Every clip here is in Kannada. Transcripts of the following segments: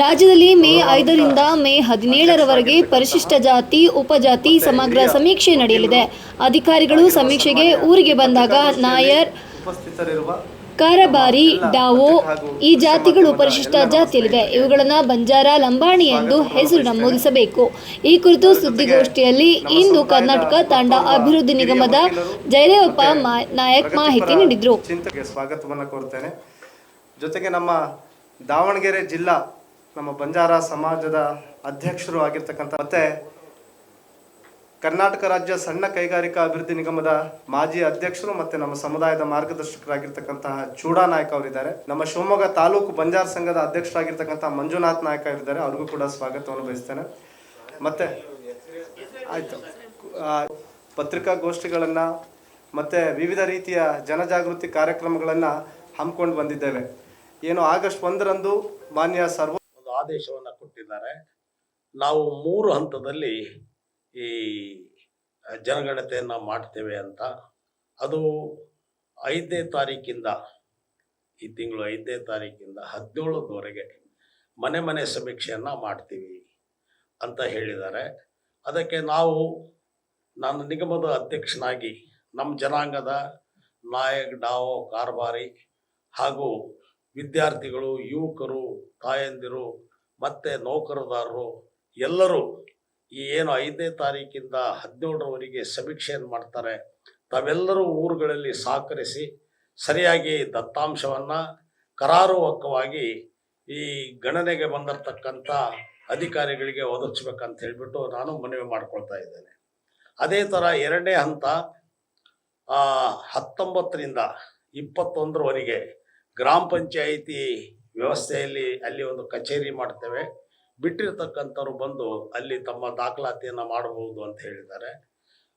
ರಾಜ್ಯದಲ್ಲಿ ಮೇ ಐದರಿಂದ ಮೇ ಹದಿನೇಳರವರೆಗೆ ಪರಿಶಿಷ್ಟ ಜಾತಿ ಉಪಜಾತಿ ಸಮಗ್ರ ಸಮೀಕ್ಷೆ ನಡೆಯಲಿದೆ. ಅಧಿಕಾರಿಗಳು ಸಮೀಕ್ಷೆಗೆ ಊರಿಗೆ ಬಂದಾಗ ನಾಯರ್ ಕಾರಬಾರಿ ಡಾವೋ ಈ ಜಾತಿಗಳು ಪರಿಶಿಷ್ಟ ಜಾತಿಯಲ್ಲಿದೆ. ಇವುಗಳನ್ನು ಬಂಜಾರ ಲಂಬಾಣಿ ಎಂದು ಹೆಸರು ನಮೂದಿಸಬೇಕು. ಈ ಕುರಿತು ಸುದ್ದಿಗೋಷ್ಠಿಯಲ್ಲಿ ಇಂದು ಕರ್ನಾಟಕ ತಂಡ ಅಭಿವೃದ್ಧಿ ನಿಗಮದ ಜಯದೇವಪ್ಪ ನಾಯಕ್ ಮಾಹಿತಿ ನೀಡಿದರು. ಸ್ವಾಗತವನ್ನು ಕೋರ್ತೇನೆ ಜೊತೆಗೆ ನಮ್ಮ ದಾವಣಗೆರೆ ಜಿಲ್ಲಾ ನಮ್ಮ ಬಂಜಾರ ಸಮಾಜದ ಅಧ್ಯಕ್ಷರು ಆಗಿರ್ತಕ್ಕಂಥ ಮತ್ತೆ ಕರ್ನಾಟಕ ರಾಜ್ಯ ಸಣ್ಣ ಕೈಗಾರಿಕಾ ಅಭಿವೃದ್ಧಿ ನಿಗಮದ ಮಾಜಿ ಅಧ್ಯಕ್ಷರು ಮತ್ತೆ ನಮ್ಮ ಸಮುದಾಯದ ಮಾರ್ಗದರ್ಶಕರಾಗಿರ್ತಕ್ಕಂತಹ ಚೂಡಾ ನಾಯ್ಕ ಅವರಿದ್ದಾರೆ. ನಮ್ಮ ಶಿವಮೊಗ್ಗ ತಾಲೂಕು ಬಂಜಾರ ಸಂಘದ ಅಧ್ಯಕ್ಷರಾಗಿರ್ತಕ್ಕಂತಹ ಮಂಜುನಾಥ್ ನಾಯಕ ಇದ್ದಾರೆ ಅವ್ರಿಗೂ ಕೂಡ ಸ್ವಾಗತವನ್ನು ಬಯಸ್ತೇನೆ. ಮತ್ತೆ ಆಯ್ತು. ಪತ್ರಿಕಾಗೋಷ್ಠಿಗಳನ್ನ ಮತ್ತೆ ವಿವಿಧ ರೀತಿಯ ಜನಜಾಗೃತಿ ಕಾರ್ಯಕ್ರಮಗಳನ್ನು ಹಮ್ಮಿಕೊಂಡು ಬಂದಿದ್ದೇವೆ. ಏನು ಆಗಸ್ಟ್ ಒಂದರಂದು ಮಾನ್ಯ ಸರ್ವ ಆದೇಶವನ್ನು ಕೊಟ್ಟಿದ್ದಾರೆ. ನಾವು ಮೂರು ಹಂತದಲ್ಲಿ ಈ ಜನಗಣತಿಯನ್ನು ಮಾಡ್ತೇವೆ ಅಂತ. ಅದು ಐದನೇ ತಾರೀಕಿಂದ, ಈ ತಿಂಗಳು ಐದನೇ ತಾರೀಕಿಂದ ಹದಿನೇಳದವರೆಗೆ ಮನೆ ಮನೆ ಸಮೀಕ್ಷೆಯನ್ನು ಮಾಡ್ತೀವಿ ಅಂತ ಹೇಳಿದ್ದಾರೆ. ಅದಕ್ಕೆ ನಾವು, ನಾನು ನಿಗಮದ ಅಧ್ಯಕ್ಷನಾಗಿ ನಮ್ಮ ಜನಾಂಗದ ನಾಯಕ್ ಡಾವೋ ಕಾರ್ಬಾರಿ ಹಾಗೂ ವಿದ್ಯಾರ್ಥಿಗಳು, ಯುವಕರು, ತಾಯಂದಿರು ಮತ್ತು ನೌಕರದಾರರು ಎಲ್ಲರೂ ಈ ಏನು ಐದನೇ ತಾರೀಕಿಂದ ಹದಿನೇಳರವರೆಗೆ ಸಮೀಕ್ಷೆಯನ್ನು ಮಾಡ್ತಾರೆ. ತಾವೆಲ್ಲರೂ ಊರುಗಳಲ್ಲಿ ಸಹಕರಿಸಿ ಸರಿಯಾಗಿ ದತ್ತಾಂಶವನ್ನು ಕರಾರುವಕ್ಕವಾಗಿ ಈ ಗಣನೆಗೆ ಬಂದಿರತಕ್ಕಂಥ ಅಧಿಕಾರಿಗಳಿಗೆ ಒದಗಿಸ್ಬೇಕಂತ ಹೇಳಿಬಿಟ್ಟು ನಾನು ಮನವಿ ಮಾಡ್ಕೊಳ್ತಾ ಇದ್ದೇನೆ. ಅದೇ ಥರ ಎರಡನೇ ಹಂತ ಹತ್ತೊಂಬತ್ತರಿಂದ ಇಪ್ಪತ್ತೊಂದರವರೆಗೆ ಗ್ರಾಮ ಪಂಚಾಯಿತಿ ವ್ಯವಸ್ಥೆಯಲ್ಲಿ ಅಲ್ಲಿ ಒಂದು ಕಚೇರಿ ಮಾಡ್ತೇವೆ. ಬಿಟ್ಟಿರ್ತಕ್ಕಂಥವ್ರು ಬಂದು ಅಲ್ಲಿ ತಮ್ಮ ದಾಖಲಾತಿಯನ್ನು ಮಾಡಬಹುದು ಅಂತ ಹೇಳಿದ್ದಾರೆ.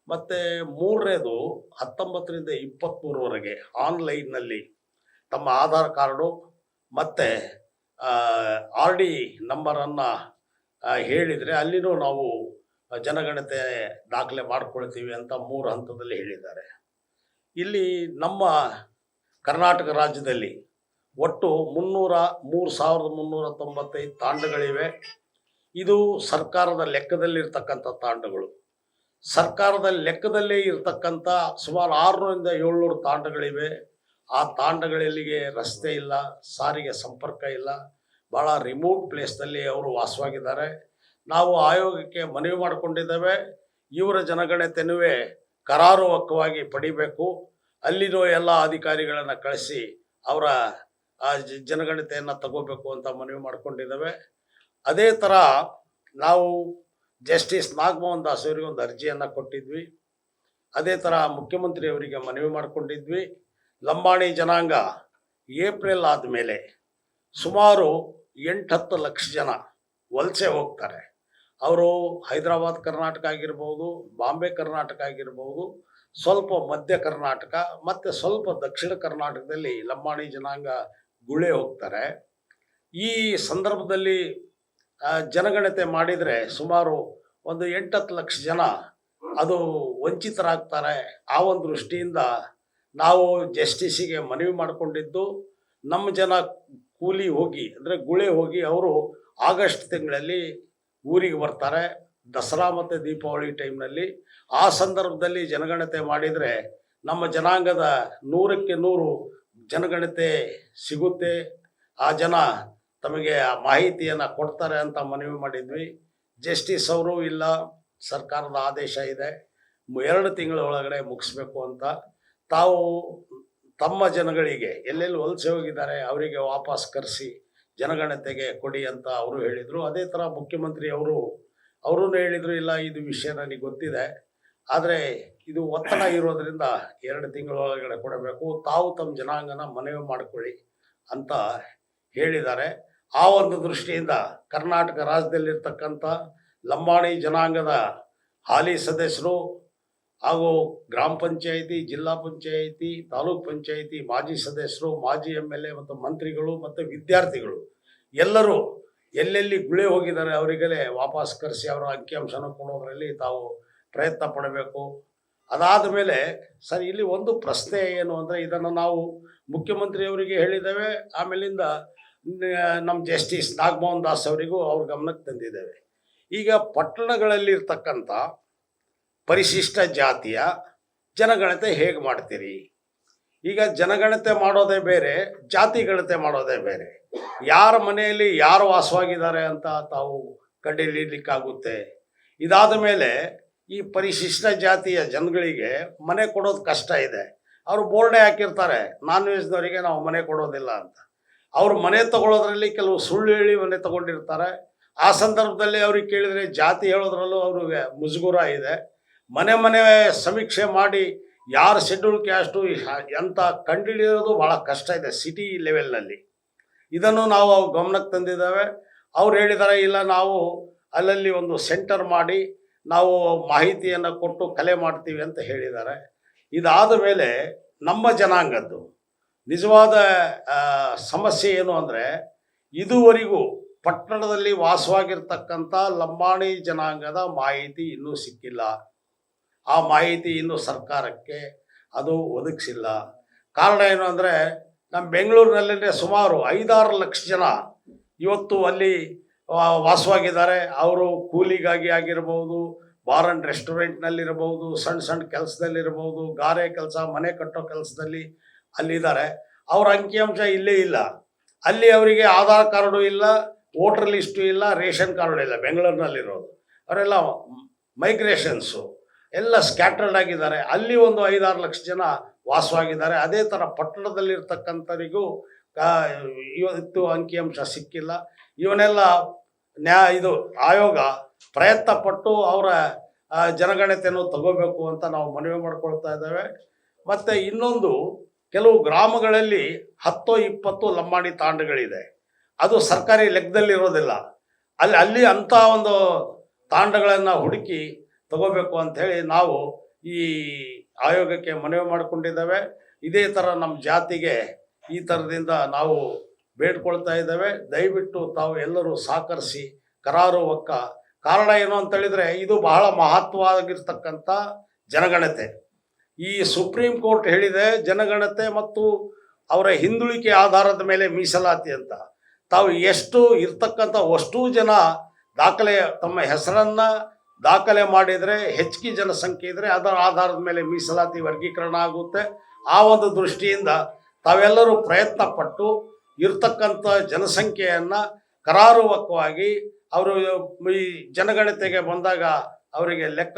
ಮತ್ತು ಮೂರನೇದು ಹತ್ತೊಂಬತ್ತರಿಂದ ಇಪ್ಪತ್ತ್ಮೂರವರೆಗೆ ಆನ್ಲೈನ್ನಲ್ಲಿ ತಮ್ಮ ಆಧಾರ್ ಕಾರ್ಡು ಮತ್ತು ಆರ್ ಡಿ ನಂಬರನ್ನು ಹೇಳಿದರೆ ಅಲ್ಲಿನೂ ನಾವು ಜನಗಣತೆ ದಾಖಲೆ ಮಾಡ್ಕೊಳ್ತೀವಿ ಅಂತ ಮೂರು ಹಂತದಲ್ಲಿ ಹೇಳಿದ್ದಾರೆ. ಇಲ್ಲಿ ನಮ್ಮ ಕರ್ನಾಟಕ ರಾಜ್ಯದಲ್ಲಿ ಒಟ್ಟು ಮುನ್ನೂರ ಮೂರು ಸಾವಿರದ ಮುನ್ನೂರ ತೊಂಬತ್ತೈದು ತಾಂಡಗಳಿವೆ. ಇದು ಸರ್ಕಾರದ ಲೆಕ್ಕದಲ್ಲಿರ್ತಕ್ಕಂಥ ತಾಂಡಗಳು. ಸರ್ಕಾರದ ಲೆಕ್ಕದಲ್ಲೇ ಇರತಕ್ಕಂಥ ಸುಮಾರು ಆರುನೂರಿಂದ ಏಳ್ನೂರು ತಾಂಡಗಳಿವೆ. ಆ ತಾಂಡಗಳಲ್ಲಿಗೆ ರಸ್ತೆ ಇಲ್ಲ, ಸಾರಿಗೆ ಸಂಪರ್ಕ ಇಲ್ಲ. ಭಾಳ ರಿಮೋಟ್ ಪ್ಲೇಸ್ನಲ್ಲಿ ಅವರು ವಾಸವಾಗಿದ್ದಾರೆ. ನಾವು ಆಯೋಗಕ್ಕೆ ಮನವಿ ಮಾಡಿಕೊಂಡಿದ್ದೇವೆ. ಇವರ ಜನಗಣತಿನುವೆ ಕರಾರುವಕ್ಕವಾಗಿ ಪಡಿಬೇಕು. ಅಲ್ಲಿರೋ ಎಲ್ಲ ಅಧಿಕಾರಿಗಳನ್ನು ಕಳಿಸಿ ಅವರ ಆ ಜನಗಣತಿಯನ್ನು ತಗೋಬೇಕು ಅಂತ ಮನವಿ ಮಾಡಿಕೊಂಡಿದ್ದಾವೆ. ಅದೇ ಥರ ನಾವು ಜಸ್ಟಿಸ್ ನಾಗಮೋಹನ್ ದಾಸ್ ಅವರಿಗೆ ಒಂದು ಅರ್ಜಿಯನ್ನು ಕೊಟ್ಟಿದ್ವಿ. ಅದೇ ಥರ ಮುಖ್ಯಮಂತ್ರಿಯವರಿಗೆ ಮನವಿ ಮಾಡಿಕೊಂಡಿದ್ವಿ. ಲಂಬಾಣಿ ಜನಾಂಗ ಏಪ್ರಿಲ್ ಆದಮೇಲೆ ಸುಮಾರು ಎಂಟು ಹತ್ತು ಲಕ್ಷ ಜನ ವಲಸೆ ಹೋಗ್ತಾರೆ. ಅವರು ಹೈದರಾಬಾದ್ ಕರ್ನಾಟಕ ಆಗಿರ್ಬೋದು, ಬಾಂಬೆ ಕರ್ನಾಟಕ ಆಗಿರ್ಬೋದು, ಸ್ವಲ್ಪ ಮಧ್ಯ ಕರ್ನಾಟಕ, ಮತ್ತು ಸ್ವಲ್ಪ ದಕ್ಷಿಣ ಕರ್ನಾಟಕದಲ್ಲಿ ಲಂಬಾಣಿ ಜನಾಂಗ ಗುಳೆ ಹೋಗ್ತಾರೆ. ಈ ಸಂದರ್ಭದಲ್ಲಿ ಜನಗಣತೆ ಮಾಡಿದರೆ ಸುಮಾರು ಒಂದು ಎಂಟತ್ತು ಲಕ್ಷ ಜನ ಅದು ವಂಚಿತರಾಗ್ತಾರೆ. ಆ ಒಂದು ದೃಷ್ಟಿಯಿಂದ ನಾವು ಜಸ್ಟಿಸಿಗೆ ಮನವಿ ಮಾಡಿಕೊಂಡಿದ್ದು, ನಮ್ಮ ಜನ ಕೂಲಿ ಹೋಗಿ, ಅಂದರೆ ಗುಳೆ ಹೋಗಿ ಅವರು ಆಗಸ್ಟ್ ತಿಂಗಳಲ್ಲಿ ಊರಿಗೆ ಬರ್ತಾರೆ. ದಸರಾ ಮತ್ತು ದೀಪಾವಳಿ ಟೈಮ್ನಲ್ಲಿ. ಆ ಸಂದರ್ಭದಲ್ಲಿ ಜನಗಣತೆ ಮಾಡಿದರೆ ನಮ್ಮ ಜನಾಂಗದ ನೂರಕ್ಕೆ ನೂರು ಜನಗಣತಿ ಸಿಗುತ್ತೆ. ಆ ಜನ ತಮಗೆ ಆ ಮಾಹಿತಿಯನ್ನು ಕೊಡ್ತಾರೆ ಅಂತ ಮನವಿ ಮಾಡಿದ್ವಿ. ಜಸ್ಟಿಸ್ ಅವರು ಇಲ್ಲ, ಸರ್ಕಾರದ ಆದೇಶ ಇದೆ. ಎರಡು ತಿಂಗಳ ಒಳಗಡೆ ಮುಗಿಸ್ಬೇಕು ಅಂತ. ತಾವು ತಮ್ಮ ಜನಗಳಿಗೆ ಎಲ್ಲೆಲ್ಲಿ ವಲಸೆ ಹೋಗಿದ್ದಾರೆ ಅವರಿಗೆ ವಾಪಸ್ ಕರೆಸಿ ಜನಗಣತೆಗೆ ಕೊಡಿ ಅಂತ ಅವರು ಹೇಳಿದರು. ಅದೇ ಥರ ಮುಖ್ಯಮಂತ್ರಿ ಅವರು ಅವರೂ ಹೇಳಿದರು, ಇಲ್ಲ, ಇದು ವಿಷಯ ನನಗೆ ಗೊತ್ತಿದೆ. ಆದರೆ ಇದು ಒತ್ತಡ ಇರೋದ್ರಿಂದ ಎರಡು ತಿಂಗಳೊಳಗಡೆ ಕೊಡಬೇಕು ತಾವು ತಮ್ಮ ಜನಾಂಗನ ಮನವಿ ಮಾಡಿಕೊಳ್ಳಿ ಅಂತ ಹೇಳಿದ್ದಾರೆ. ಆ ಒಂದು ದೃಷ್ಟಿಯಿಂದ ಕರ್ನಾಟಕ ರಾಜ್ಯದಲ್ಲಿರ್ತಕ್ಕಂಥ ಲಂಬಾಣಿ ಜನಾಂಗದ ಹಾಲಿ ಸದಸ್ಯರು ಹಾಗೂ ಗ್ರಾಮ ಪಂಚಾಯಿತಿ, ಜಿಲ್ಲಾ ಪಂಚಾಯಿತಿ, ತಾಲೂಕ್ ಪಂಚಾಯಿತಿ ಮಾಜಿ ಸದಸ್ಯರು, ಮಾಜಿ ಎಂ ಎಲ್ ಎ ಮತ್ತು ಮಂತ್ರಿಗಳು ಮತ್ತು ವಿದ್ಯಾರ್ಥಿಗಳು ಎಲ್ಲರೂ ಎಲ್ಲೆಲ್ಲಿ ಗುಳೆ ಹೋಗಿದ್ದಾರೆ ಅವರಿಗೆಲ್ಲೇ ವಾಪಸ್ ಕರೆಸಿ ಅವರ ಅಂಕಿಅಂಶನ ಕೊಡೋದರಲ್ಲಿ ತಾವು ಪ್ರಯತ್ನ ಪಡಬೇಕು. ಅದಾದ ಮೇಲೆ, ಸರ್, ಇಲ್ಲಿ ಒಂದು ಪ್ರಶ್ನೆ ಏನು ಅಂದರೆ, ಇದನ್ನು ನಾವು ಮುಖ್ಯಮಂತ್ರಿಯವರಿಗೆ ಹೇಳಿದ್ದೇವೆ, ಆಮೇಲಿಂದ ನಮ್ಮ ಜಸ್ಟಿಸ್ ನಾಗಮೋಹನ್ ದಾಸ್ ಅವರಿಗೂ ಅವ್ರ ಗಮನಕ್ಕೆ ತಂದಿದ್ದೇವೆ. ಈಗ ಪಟ್ಟಣಗಳಲ್ಲಿರ್ತಕ್ಕಂಥ ಪರಿಶಿಷ್ಟ ಜಾತಿಯ ಜನಗಣತೆ ಹೇಗೆ ಮಾಡ್ತೀರಿ? ಈಗ ಜನಗಣತೆ ಮಾಡೋದೇ ಬೇರೆ, ಜಾತಿ ಗಣತೆ ಮಾಡೋದೇ ಬೇರೆ. ಯಾರ ಮನೆಯಲ್ಲಿ ಯಾರು ವಾಸವಾಗಿದ್ದಾರೆ ಅಂತ ತಾವು ಕಂಡುಹಿಡಿಯಲಿಕ್ಕಾಗುತ್ತೆ ಇದಾದ ಮೇಲೆ ಈ ಪರಿಶಿಷ್ಟ ಜಾತಿಯ ಜನಗಳಿಗೆ ಮನೆ ಕೊಡೋದು ಕಷ್ಟ ಇದೆ. ಅವರು ಬೋರ್ಡೆ ಹಾಕಿರ್ತಾರೆ, ನಾನ್ ವೆಜ್ನವರಿಗೆ ನಾವು ಮನೆ ಕೊಡೋದಿಲ್ಲ ಅಂತ. ಅವ್ರು ಮನೆ ತಗೊಳ್ಳೋದ್ರಲ್ಲಿ ಕೆಲವು ಸುಳ್ಳು ಹೇಳಿ ಮನೆ ತಗೊಂಡಿರ್ತಾರೆ. ಆ ಸಂದರ್ಭದಲ್ಲಿ ಅವ್ರಿಗೆ ಕೇಳಿದರೆ ಜಾತಿ ಹೇಳೋದ್ರಲ್ಲೂ ಅವ್ರಿಗೆ ಮುಜುಗುರ ಇದೆ. ಮನೆ ಮನೆ ಸಮೀಕ್ಷೆ ಮಾಡಿ ಯಾರು ಶೆಡ್ಯೂಲ್ ಕ್ಯಾಸ್ಟು ಎಂತ ಕಂಡುಹಿಡಿಯೋದು ಭಾಳ ಕಷ್ಟ ಇದೆ ಸಿಟಿ ಲೆವೆಲ್ನಲ್ಲಿ ಇದನ್ನು ನಾವು ಗಮನಕ್ಕೆ ತಂದಿದ್ದೇವೆ. ಅವ್ರು ಹೇಳಿದ್ದಾರೆ ಇಲ್ಲ, ನಾವು ಅಲ್ಲಲ್ಲಿ ಒಂದು ಸೆಂಟರ್ ಮಾಡಿ ನಾವು ಮಾಹಿತಿಯನ್ನು ಕೊಟ್ಟು ಕಲೆ ಮಾಡ್ತೀವಿ ಅಂತ ಹೇಳಿದ್ದಾರೆ. ಇದಾದ ಮೇಲೆ ನಮ್ಮ ಜನಾಂಗದ್ದು ನಿಜವಾದ ಸಮಸ್ಯೆ ಏನು ಅಂದರೆ ಇದುವರೆಗೂ ಪಟ್ಟಣದಲ್ಲಿ ವಾಸವಾಗಿರ್ತಕ್ಕಂಥ ಲಂಬಾಣಿ ಜನಾಂಗದ ಮಾಹಿತಿ ಇನ್ನೂ ಸಿಕ್ಕಿಲ್ಲ. ಆ ಮಾಹಿತಿ ಇನ್ನೂ ಸರ್ಕಾರಕ್ಕೆ ಅದು ಒದಗಿಸಿಲ್ಲ. ಕಾರಣ ಏನು ಅಂದರೆ ನಮ್ಮ ಬೆಂಗಳೂರಿನಲ್ಲೇ ಸುಮಾರು ಐದಾರು ಲಕ್ಷ ಜನ ಇವತ್ತು ಅಲ್ಲಿ ವಾಸವಾಗಿದ್ದಾರೆ. ಅವರು ಕೂಲಿಗಾಗಿ ಆಗಿರ್ಬೋದು ಬಾರ್ ಆ್ಯಂಡ್ ರೆಸ್ಟೋರೆಂಟ್ನಲ್ಲಿರ್ಬೋದು ಸಣ್ಣ ಸಣ್ಣ ಕೆಲಸದಲ್ಲಿರ್ಬೋದು ಗಾರೆ ಕೆಲಸ, ಮನೆ ಕಟ್ಟೋ ಕೆಲಸದಲ್ಲಿ ಅಲ್ಲಿದ್ದಾರೆ. ಅವ್ರ ಅಂಕಿಅಂಶ ಇಲ್ಲೇ ಇಲ್ಲ. ಅಲ್ಲಿ ಅವರಿಗೆ ಆಧಾರ್ ಕಾರ್ಡು ಇಲ್ಲ, ವೋಟರ್ ಲಿಸ್ಟು ಇಲ್ಲ, ರೇಷನ್ ಕಾರ್ಡು ಇಲ್ಲ. ಬೆಂಗಳೂರಿನಲ್ಲಿರೋದು. ಅವರೆಲ್ಲ ಮೈಗ್ರೇಷನ್ಸು. ಎಲ್ಲ ಸ್ಕ್ಯಾಟರ್ಡ್ ಆಗಿದ್ದಾರೆ. ಅಲ್ಲಿ ಒಂದು ಐದಾರು ಲಕ್ಷ ಜನ ವಾಸವಾಗಿದ್ದಾರೆ. ಅದೇ ಥರ ಪಟ್ಟಣದಲ್ಲಿರ್ತಕ್ಕಂಥವರಿಗೂ ಇವತ್ತು ಅಂಕಿಅಂಶ ಸಿಕ್ಕಿಲ್ಲ. ಇವನ್ನೆಲ್ಲ ನ್ಯಾ, ಇದು ಆಯೋಗ ಪ್ರಯತ್ನ ಪಟ್ಟು ಅವರ ಜನಗಣತೆಯನ್ನು ತಗೋಬೇಕು ಅಂತ ನಾವು ಮನವಿ ಮಾಡ್ಕೊಳ್ತಾ ಇದ್ದೇವೆ. ಮತ್ತು ಇನ್ನೊಂದು, ಕೆಲವು ಗ್ರಾಮಗಳಲ್ಲಿ ಹತ್ತು ಇಪ್ಪತ್ತು ಲಂಬಾಣಿ ತಾಂಡಗಳಿದೆ. ಅದು ಸರ್ಕಾರಿ ಲೆಕ್ಕದಲ್ಲಿರೋದಿಲ್ಲ ಅಲ್ಲಿ ಅಲ್ಲಿ ಅಂಥ ಒಂದು ತಾಂಡಗಳನ್ನು ಹುಡುಕಿ ತಗೋಬೇಕು ಅಂಥೇಳಿ ನಾವು ಈ ಆಯೋಗಕ್ಕೆ ಮನವಿ ಮಾಡಿಕೊಂಡಿದ್ದೇವೆ. ಇದೇ ಥರ ನಮ್ಮ ಜಾತಿಗೆ ಈ ಥರದಿಂದ ನಾವು ಬೇಡ್ಕೊಳ್ತಾ ಇದ್ದೇವೆ. ದಯವಿಟ್ಟು ತಾವು ಎಲ್ಲರೂ ಸಹಕರಿಸಿ. ಕರಾರು ಒಕ್ಕ ಕಾರಣ ಏನು ಅಂತ ಹೇಳಿದ್ರೆ ಇದು ಬಹಳ ಮಹತ್ವವಾಗಿರ್ತಕ್ಕಂಥ ಜನಗಣತೆ. ಈ ಸುಪ್ರೀಂ ಕೋರ್ಟ್ ಹೇಳಿದೆ ಜನಗಣತೆ ಮತ್ತು ಅವರ ಹಿಂದುಳಿಕೆ ಆಧಾರದ ಮೇಲೆ ಮೀಸಲಾತಿ ಅಂತ. ತಾವು ಎಷ್ಟು ಇರ್ತಕ್ಕಂಥ ಅಷ್ಟೂ ಜನ ದಾಖಲೆ ತಮ್ಮ ಹೆಸರನ್ನ ದಾಖಲೆ ಮಾಡಿದರೆ ಹೆಚ್ಚಿಗೆ ಜನಸಂಖ್ಯೆ ಇದ್ದರೆ ಅದರ ಆಧಾರದ ಮೇಲೆ ಮೀಸಲಾತಿ ವರ್ಗೀಕರಣ ಆಗುತ್ತೆ. ಆ ಒಂದು ದೃಷ್ಟಿಯಿಂದ ತಾವೆಲ್ಲರೂ ಪ್ರಯತ್ನ ಪಟ್ಟು ಇರ್ತಕ್ಕಂಥ ಜನಸಂಖ್ಯೆಯನ್ನು ಕರಾರುವಕವಾಗಿ ಅವರು ಈ ಜನಗಣತಿಗೆ ಬಂದಾಗ ಅವರಿಗೆ ಲೆಕ್ಕ